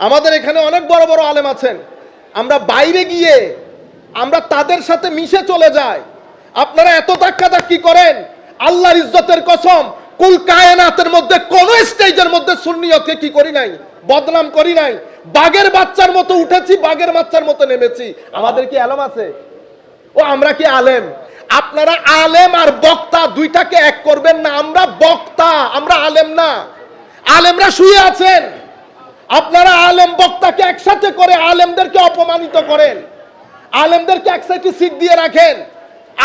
আমাদের এখানে অনেক বড় বড় আলেম আছেন। আমরা বাইরে গিয়ে আমরা তাদের সাথে মিশে চলে যাই। আপনারা এত ধাক্কা ধাক্কি করেন, আল্লাহর ইজ্জতের কসম, কুল কায়নাতের মধ্যে, কোন স্টেজের মধ্যে সুন্নিয়তকে কি করি নাই, বদনাম করি নাই। বাগের বাচ্চার মতো উঠেছি বাগের বাচ্চার মতো নেমেছি। আমাদের কি আলম আছে? ও, আমরা কি আলেম? আপনারা আলেম আর বক্তা দুইটাকে এক করবেন না। আমরা বক্তা, আমরা আলেম না। আলেমরা শুয়ে আছেন। আপনারা আলেম বক্তাকে একসাথে করে আলেমদেরকে অপমানিত করেন। আলেমদেরকে একসাথে সিট দিয়ে রাখেন।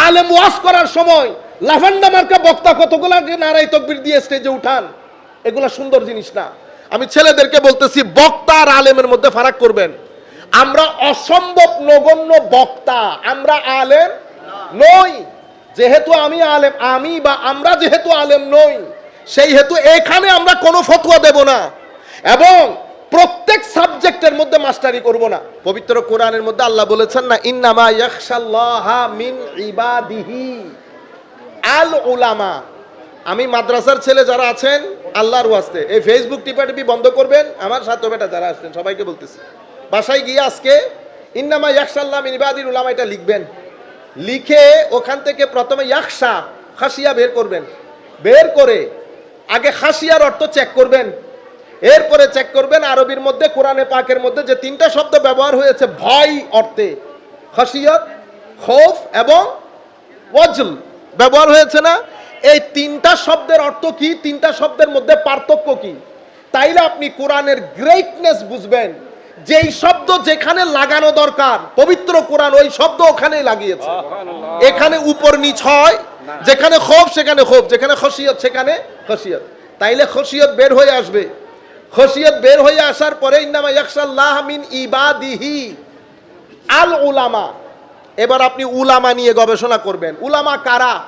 আলেম ওয়াশ করার সময় লাফান্ডা মার্কা বক্তা কতগুলা নারাই তকবির দিয়ে স্টেজে উঠান, এগুলা সুন্দর জিনিস না। আমি ছেলেদেরকে বলতেছি, বক্তা আর আলেমের মধ্যে ফারাক করবেন। আমরা অসম্ভব নগণ্য বক্তা, আমরা আলেম নই। যেহেতু আমি আলেম, আমি বা আমরা যেহেতু আলেম নই সেই হেতু এখানে আমরা কোনো ফতোয়া দেব না। এবং প্রত্যেক সাবজেক্টের মধ্যে মাস্টারি করব না। পবিত্র কোরআনের মধ্যে আল্লাহ বলেছেন না, ইন্নামা ইয়াখশাল্লাহা মিন ইবাদিহি আল উলামা আমি মাদ্রাসার ছেলে যারা আছেন, আল্লাহর ওয়াস্তে। এই ফেসবুক টিপাটিপি বন্ধ করবেন, আমার সাথে বেটা যারা আসছেন, সবাইকে বলতেছি। বাসায় গিয়ে আজকে, ইন্নামা ইয়াকশাল্লাহ মিন ইবাদিল উলামা এটা লিখবেন। লিখে ওখান থেকে প্রথমে ইয়াকশা খাসিয়া বের করবেন। বের করে আগে খাসিয়ার অর্থ চেক করবেন। এরপরে চেক করবেন আরবির মধ্যে কোরআনে পাকের মধ্যে যে তিনটা শব্দ ব্যবহার হয়েছে ভয় অর্থে। খাসিয়ত খৌফ এবং ওয়াজল ব্যবহার হয়েছে না? এই তিনটা শব্দের অর্থ কি? তিনটা শব্দের মধ্যে পার্থক্য কি? তাইলে আপনি কোরআনের গ্রেটনেস বুঝবেন। যেই শব্দ যেখানে লাগানো দরকার পবিত্র কোরআন ওই শব্দ ওখানেই লাগিয়েছে। এখানে উপর নিচ হয় যেখানে ক্ষোভ সেখানে ক্ষোভ যেখানে খসিয়ত সেখানে খসিয়ত। তাইলে খসিয়ত বের হয়ে আসবে। খসিয়ত বের হয়ে আসার পরে, ইন্নামা ইয়াকশাল্লাহ মিন ইবাদিহি আল উলামা এবার আপনি উলামা নিয়ে গবেষণা করবেন। উলামা কারা?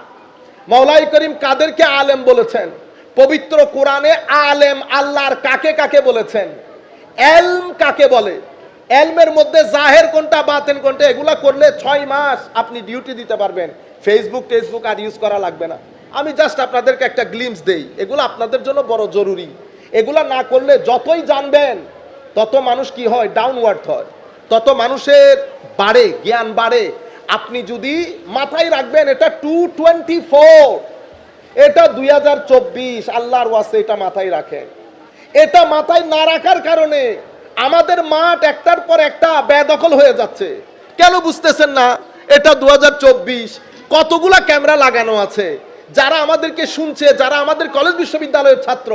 মৌলাই করিম কাদেরকে আলেম বলেছেন? পবিত্র কোরআনে আলেম আল্লাহর কাকে কাকে বলেছেন? এলম কাকে বলে? এলমের মধ্যে জাহের কোনটা, বাতেন কোনটা, এগুলা করলে ছয় মাস আপনি ডিউটি দিতে পারবেন। ফেসবুক, টেসবুক আর ইউজ করা লাগবে না। আমি জাস্ট আপনাদেরকে একটা গ্লিমস দেই। এগুলো আপনাদের জন্য বড় জরুরি। এগুলা না করলে যতই জানবেন, তত মানুষ কি হয়? ডাউনওয়ার্ড হয়। তত মানুষের বাড়ে, জ্ঞান বাড়ে। আপনি যদি মাথায় রাখবেন, এটা টু টোয়েন্টি ফোর এটা দুই হাজার চব্বিশ, আল্লাহর ওয়াসে এটা মাথায় রাখেন। এটা মাথায় না রাখার কারণে আমাদের মাঠ একটার পর একটা বেদখল হয়ে যাচ্ছে। কেন বুঝতেছেন না? এটা দু হাজার চব্বিশ, কতগুলা ক্যামেরা লাগানো আছে? যারা আমাদেরকে শুনছে, যারা আমাদের কলেজ বিশ্ববিদ্যালয়ের ছাত্র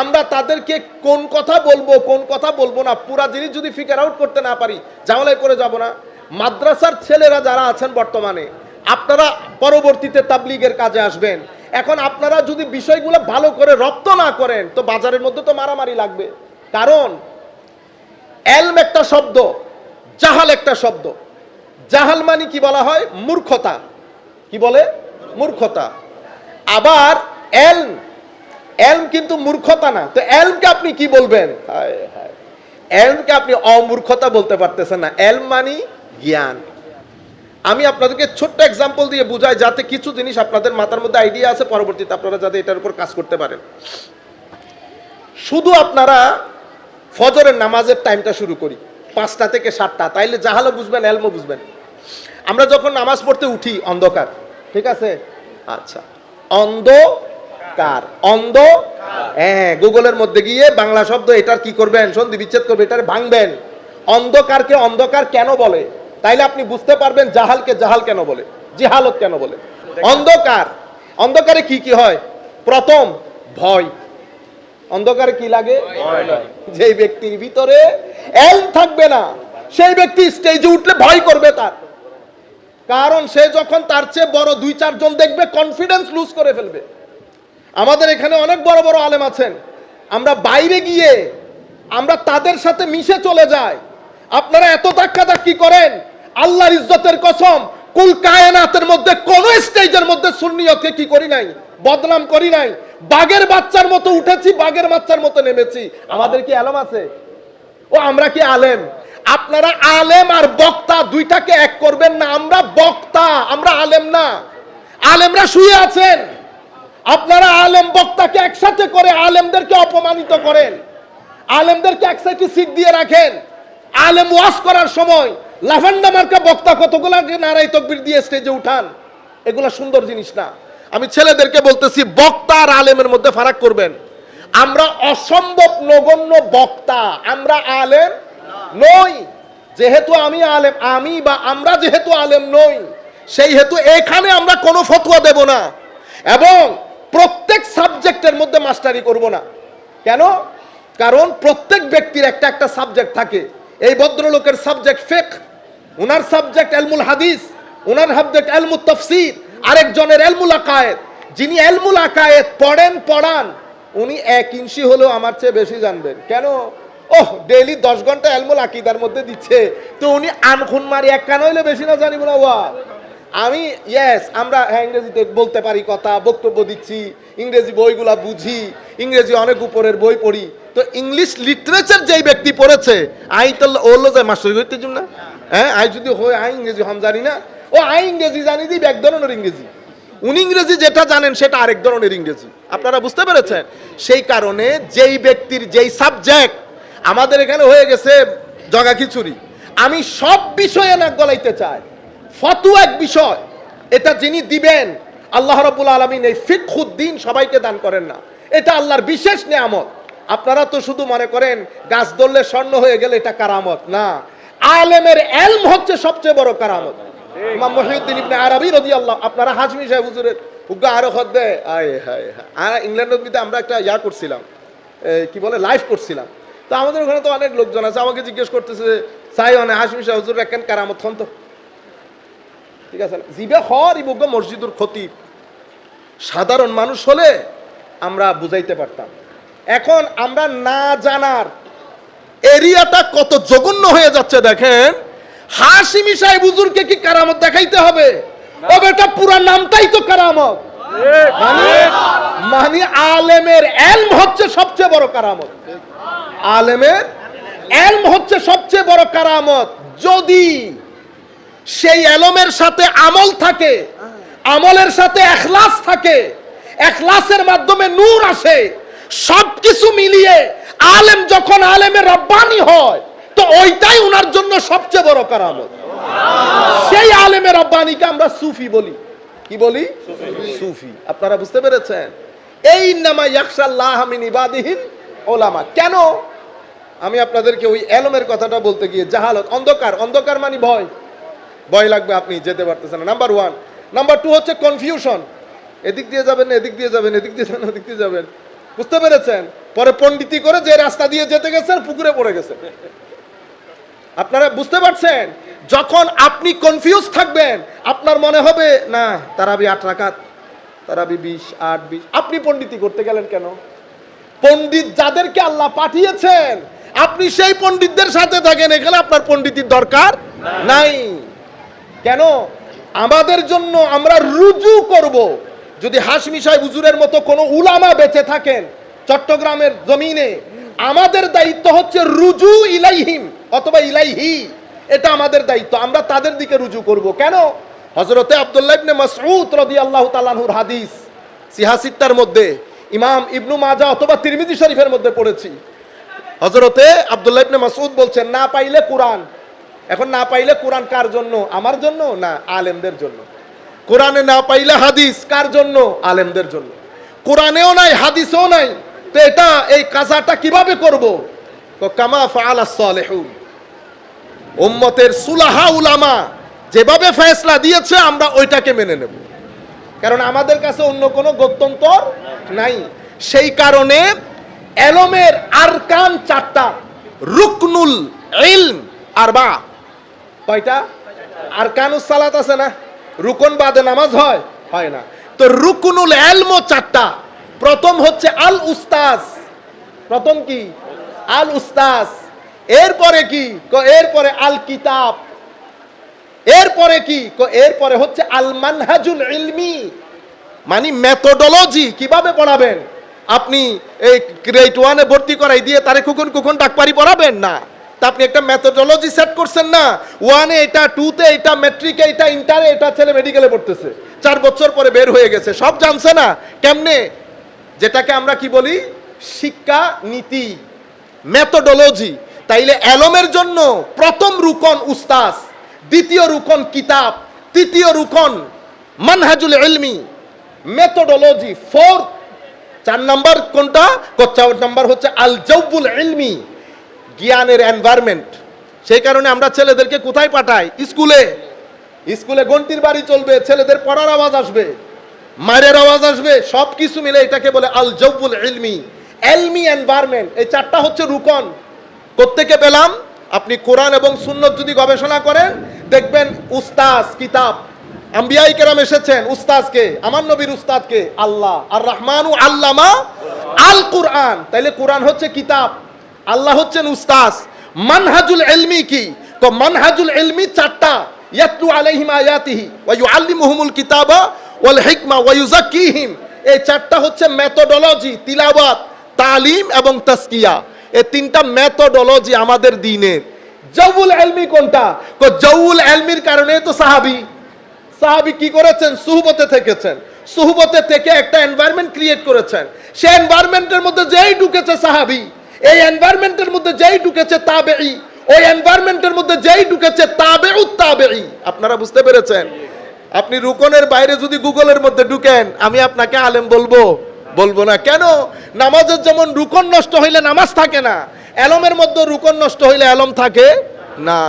আমরা তাদেরকে কোন কথা বলব, কোন কথা বলব না, পুরা জিনিস যদি ফিগার আউট করতে না পারি, ঝামেলায় করে যাব না। মাদ্রাসার ছেলেরা যারা আছেন বর্তমানে, আপনারা পরবর্তীতে তাবলিগের কাজে আসবেন। এখন আপনারা যদি বিষয়গুলো ভালো করে রপ্ত না করেন, তো বাজারের মধ্যে তো মারামারি লাগবে। কারণ, এলম একটা শব্দ, জাহাল একটা শব্দ। জাহাল মানে কি বলা হয়? মূর্খতা। কি বলে? মূর্খতা। আবার এলম এলম কিন্তু মূর্খতা না। তো এলমকে আপনি কি বলবেন? এলমকে আপনি অমূর্খতা বলতে পারতেছেন না। এলম মানি জ্ঞান। আমি আপনাদেরকে ছোট্ট এক্সাম্পল দিয়ে বুঝাই যাতে কিছু জিনিস আপনাদের মাথার মধ্যে আইডিয়া আছে পরবর্তীতে আপনারা যাতে এটার উপর কাজ করতে পারেন। শুধু আপনারা ফজরের নামাজের টাইমটা শুরু করি পাঁচটা থেকে সাতটা। তাইলে জাহালও বুঝবেন এলমও বুঝবেন। আমরা যখন নামাজ পড়তে উঠি অন্ধকার ঠিক আছে? আচ্ছা। অন্ধকার অন্ধ? হ্যাঁ গুগলের মধ্যে গিয়ে বাংলা শব্দ এটার কি করবেন? সন্ধি বিচ্ছেদ করবে এটার ভাঙবেন। অন্ধকারকে অন্ধকার কেন বলে? তাইলে আপনি বুঝতে পারবেন জাহালকে জাহাল কেন বলে জিহালত কেন বলে। অন্ধকার অন্ধকারে কি কি হয়? প্রথম ভয়। অন্ধকারে কি লাগে? যে ব্যক্তির ভিতরে এল থাকবে না সেই ব্যক্তি স্টেজে উঠলে ভয় করবে তার। কারণ সে যখন তার চেয়ে বড় দুই চারজন দেখবে কনফিডেন্স লুজ করে ফেলবে। আমাদের এখানে অনেক বড় বড় আলেম আছেন। আমরা বাইরে গিয়ে আমরা তাদের সাথে মিশে চলে যাই। আপনারা এত ধাক্কা ধাক্কি করেন, আল্লাহর ইজ্জতের কসম, কুল কায়নাতের মধ্যে কোন স্টেজের মধ্যে সুন্নিয়তকে কি করি নাই, বদনাম করি নাই। বাগের বাচ্চার মতো উঠেছি বাগের বাচ্চার মতো নেমেছি। আমাদের কি আলম আছে? ও, আমরা কি আলেম? আপনারা আলেম আর বক্তা দুইটাকে এক করবেন না। আমরা বক্তা, আমরা আলেম না। আলেমরা শুয়ে আছেন। আপনারা আলেম বক্তাকে একসাথে করে আলেমদেরকে অপমানিত করেন। আলেমদেরকে একসাথে সিট দিয়ে রাখেন। আলেম ওয়াশ করার সময় লাফান্ডা মার্কা বক্তা কতগুলা নারাই তকবির দিয়ে স্টেজে উঠান? এগুলা সুন্দর জিনিস না। আমি ছেলেদেরকে বলতেছি, বক্তা আর আলেমের মধ্যে ফারাক করবেন। আমরা অসম্ভব নগণ্য বক্তা। আমরা আলেম নই। যেহেতু আমি আলেম, আমি বা আমরা যেহেতু আলেম নই সেই হেতু এখানে আমরা কোনো ফতুয়া দেব না। এবং প্রত্যেক সাবজেক্টের মধ্যে মাস্টারি করব না। কেন? কারণ প্রত্যেক ব্যক্তির একটা একটা সাবজেক্ট থাকে। এই ভদ্রলোকের সাবজেক্ট ফেক ওনার সাবজেক্ট এলমুল হাদিস ওনার সাবজেক্ট এলমুল তফসির, আরেকজনের এলমুল আকায়েত যিনি এলমুল আকায়েত পড়েন, পড়ান, উনি এক ইঞ্চি হলেও আমার চেয়ে বেশি জানবেন। কেন? ওহ, ডেইলি দশ ঘণ্টা এলমুল আকিদার মধ্যে দিচ্ছে। তো উনি আনখুন মারি এক কান হইলে বেশি না জানি না, ওয়া। আমি ইয়েস আমরা হ্যাঁ ইংরেজিতে বলতে পারি কথা, বক্তব্য দিচ্ছি, ইংরেজি বইগুলা বুঝি, ইংরেজি অনেক উপরের বই পড়ি। তো ইংলিশ লিটারেচার যেই ব্যক্তি পড়েছে, আই তো ওলো যায় মাস্টার করতে না। হ্যাঁ আই যদি হয় আই ইংরেজি হম জানি না। ও আই ইংরেজি জানি দিই, এক ধরনের ইংরেজি। উনি ইংরেজি যেটা জানেন, সেটা আরেক ধরনের ইংরেজি। আপনারা বুঝতে পেরেছেন? সেই কারণে যেই ব্যক্তির যেই সাবজেক্ট আমাদের এখানে হয়ে গেছে জগা খিচুড়ি আমি সব বিষয়ে নাক গলাইতে চাই। ফতু এক বিষয়। এটা যিনি দিবেন, আল্লাহ রবুল আলমিন এই ফিকুদ্দিন সবাইকে দান করেন না। এটা আল্লাহর বিশেষ নিয়ামত। আপনারা তো শুধু মনে করেন, গাছ ধরলে স্বর্ণ হয়ে গেলে এটা কারামত। না, আলেমের এলম হচ্ছে সবচেয়ে বড় কারামত। ইমাম মহিউদ্দিন ইবনে আরবি রাদিয়াল্লাহু, আপনারা হাজমি সাহেব হুজুরের উগ্গা আরও আয় হায় আর ইংল্যান্ডের মধ্যে আমরা একটা ইয়া করছিলাম কি বলে, লাইভ করছিলাম। তো আমাদের ওখানে তো অনেক লোকজন আছে, আমাকে জিজ্ঞেস করতেছে চাই অনেক হাসমি সাহেব, হুজুর, একখান কারামত হন তো? ঠিক আছে না? জিবে হর ইবুগ্গ মসজিদুর ক্ষতি সাধারণ মানুষ হলে আমরা বুঝাইতে পারতাম। এখন আমরা না জানার এরিয়াটা কত জঘন্য হয়ে যাচ্ছে দেখেন। হাসিমি সাহেব হুজুরকে কি কারামত দেখাইতে হবে? ও বেটা পুরা নামটাই তো কারামত। মানে মানে আলেমের এলম হচ্ছে সবচেয়ে বড় কারামত। আলেমের এলম হচ্ছে সবচেয়ে বড় কারামত। যদি সেই এলমের সাথে আমল থাকে, আমলের সাথে এখলাস থাকে, এখলাসের মাধ্যমে নূর আসে, সবকিছু মিলিয়ে আলেম যখন আলেমের রব্বানি হয়, তো ওইটাই উনার জন্য সবচেয়ে বড় কারামত। সেই আলেমের রব্বানিকে আমরা সুফি বলি। কি বলি? সুফি। আপনারা বুঝতে পেরেছেন? এই নামা ইয়াকশাল্লাহ মিন ইবাদিহিন ওলামা কেন? আমি আপনাদেরকে ওই এলমের কথাটা বলতে গিয়ে জাহালত, অন্ধকার। অন্ধকার মানে ভয়। ভয় লাগবে, আপনি যেতে পারতেছেন না। নাম্বার ওয়ান নাম্বার টু হচ্ছে কনফিউশন এদিক দিয়ে যাবেন, এদিক দিয়ে যাবেন, এদিক দিয়ে যাবেন, ওদিক দিয়ে যাবেন। বুঝতে পেরেছেন? পরে পণ্ডিতি করে যে রাস্তা দিয়ে যেতে গেছেন, পুকুরে পড়ে গেছে আপনারা বুঝতে পারছেন? যখন আপনি কনফিউজ থাকবেন, আপনার মনে হবে, না, তারাবি আট রাকাত, তারাবি বিশ, আট, বিশ। আপনি পণ্ডিতি করতে গেলেন কেন? পণ্ডিত যাদেরকে আল্লাহ পাঠিয়েছেন, আপনি সেই পণ্ডিতদের সাথে থাকেন, এখানে আপনার পণ্ডিতির দরকার নাই। কেন? আমাদের জন্য আমরা রুজু করব। যদি হাসমি সাহেব হুজুরের মতো কোনো উলামা বেঁচে থাকেন চট্টগ্রামের জমিনে, আমাদের দায়িত্ব হচ্ছে রুজু ইলাইহিম অথবা ইলাইহি। এটা আমাদের দায়িত্ব। আমরা তাদের দিকে রুজু করব। কেন? হজরতে আব্দুল্লাহ ইবনে মাসউদ রাদিয়াল্লাহু তাআলার হাদিস সিহাসিত্তার মধ্যে, ইমাম ইবনু মাজা অথবা তিরমিজি শরীফের মধ্যে পড়েছি। হজরতে আব্দুল্লাহ ইবনে মাসউদ বলছেন, না পাইলে কোরআন। এখন না পাইলে কোরআন কার জন্য? আমার জন্য না আলেমদের জন্য? কোরআনে না পাইলে হাদিস কার জন্য? আলেমদের জন্য। কোরআনেও নাই, হাদিসেও নাই। তো এটা, এই কাজাটা কীভাবে করব? কামা ফাআলা সালেহুন। উম্মতের সুলাহা উলামা যেভাবে ফয়সলা দিয়েছে, আমরা ওইটাকে মেনে নেব। কারণ আমাদের কাছে অন্য কোনো গত্যন্তর নাই। সেই কারণে এলমের আরকান চারটা, রুকনুল ইলম আর বা কয়টা? আরকানুস সালাত আছে না? রুকন বাদে নামাজ হয়? হয় না। তো রুকনুল এলমো চারটা। প্রথম হচ্ছে আল উস্তাজ। প্রথম কি? আল উস্তাজ। এরপরে কি? এরপরে আল কিতাব। এরপরে কি? ক- এরপরে হচ্ছে আল মানহাজুল ইলমি। মানে মেথোডোলজি কীভাবে পড়াবেন? আপনি এই গ্রেড ওয়ানে ভর্তি করাই দিয়ে তারে কুকুন কুকুন ডাকপারি পড়াবেন? না। তা আপনি একটা মেথোডোলজি সেট করছেন না? ওয়ানে এটা টুতে এটা মেট্রিকে এটা ইন্টারে এটা ছেলে মেডিকেলে পড়তেছে। চার বছর পরে বের হয়ে গেছে। সব জানছে না। কেমনে? যেটাকে আমরা কি বলি? শিক্ষা নীতি মেথোডোলজি তাইলে এলমের জন্য প্রথম রুকন উস্তাস দ্বিতীয় রুকন কিতাব, তৃতীয় রুকন মানহাজুল ইলমি মেথোডোলজি ফোর্থ চার নাম্বার কোনটা? চার নাম্বার হচ্ছে আল জৌবুল ইলমি। জ্ঞানের এনভায়রনমেন্ট সেই কারণে আমরা ছেলেদেরকে কোথায় পাঠাই? স্কুলে। স্কুলে ঘন্টির বাড়ি চলবে, ছেলেদের পড়ার আওয়াজ আসবে, মায়ের আওয়াজ আসবে সব কিছু মিলে এটাকে বলে আল জৌবুল এলমি এলমি এনভায়রনমেন্ট এই চারটা হচ্ছে রুকন। কোত্থেকে পেলাম? আপনি কোরআন এবং সুন্নত যদি গবেষণা করেন, দেখবেন উস্তাজ, কিতাব। আম্বিয়াই কেরাম এসেছেন, উস্তাজকে, আমার নবীর উস্তাদকে, আল্লাহ। আর রহমানু আল্লামা আল কুরআন তাইলে কোরআন হচ্ছে কিতাব। আল্লাহ হচ্ছেন উস্তাস মানহাজুল এলমি কি? তো মানহাজুল এলমি চারটা। ইয়াতলু আলাইহিম আয়াতিহি ওয়া ইউআল্লিমুহুমুল কিতাবা ওয়াল হিকমা ওয়া ইউযাক্কিহিম। এই চারটা হচ্ছে মেথোডোলজি তিলাওয়াত, তালিম এবং তাসকিয়া এই তিনটা মেথোডোলজি আমাদের দিনের। জৌল এলমি কোনটা? তো জৌল এলমির কারণে তো সাহাবী। সাহাবি কি করেছেন? সুহবতে থেকেছেন। সুহবতে থেকে একটা এনভায়রনমেন্ট ক্রিয়েট করেছেন। সেই এনভায়রনমেন্টের মধ্যে যেই ঢুকেছে সাহাবি এই এনভায়রনমেন্টের মধ্যে যেই ঢুকেছে তাবেই ওই এনভায়রনমেন্টের মধ্যে যেই ঢুকেছে তাবে উত্তাবেই আপনারা বুঝতে পেরেছেন? আপনি রুকনের বাইরে যদি গুগলের মধ্যে ঢুকেন, আমি আপনাকে আলেম বলব। বলব না। কেন? নামাজের যেমন রুকন নষ্ট হইলে নামাজ থাকে না, এলমের মধ্যে রুকন নষ্ট হইলে এলম থাকে না।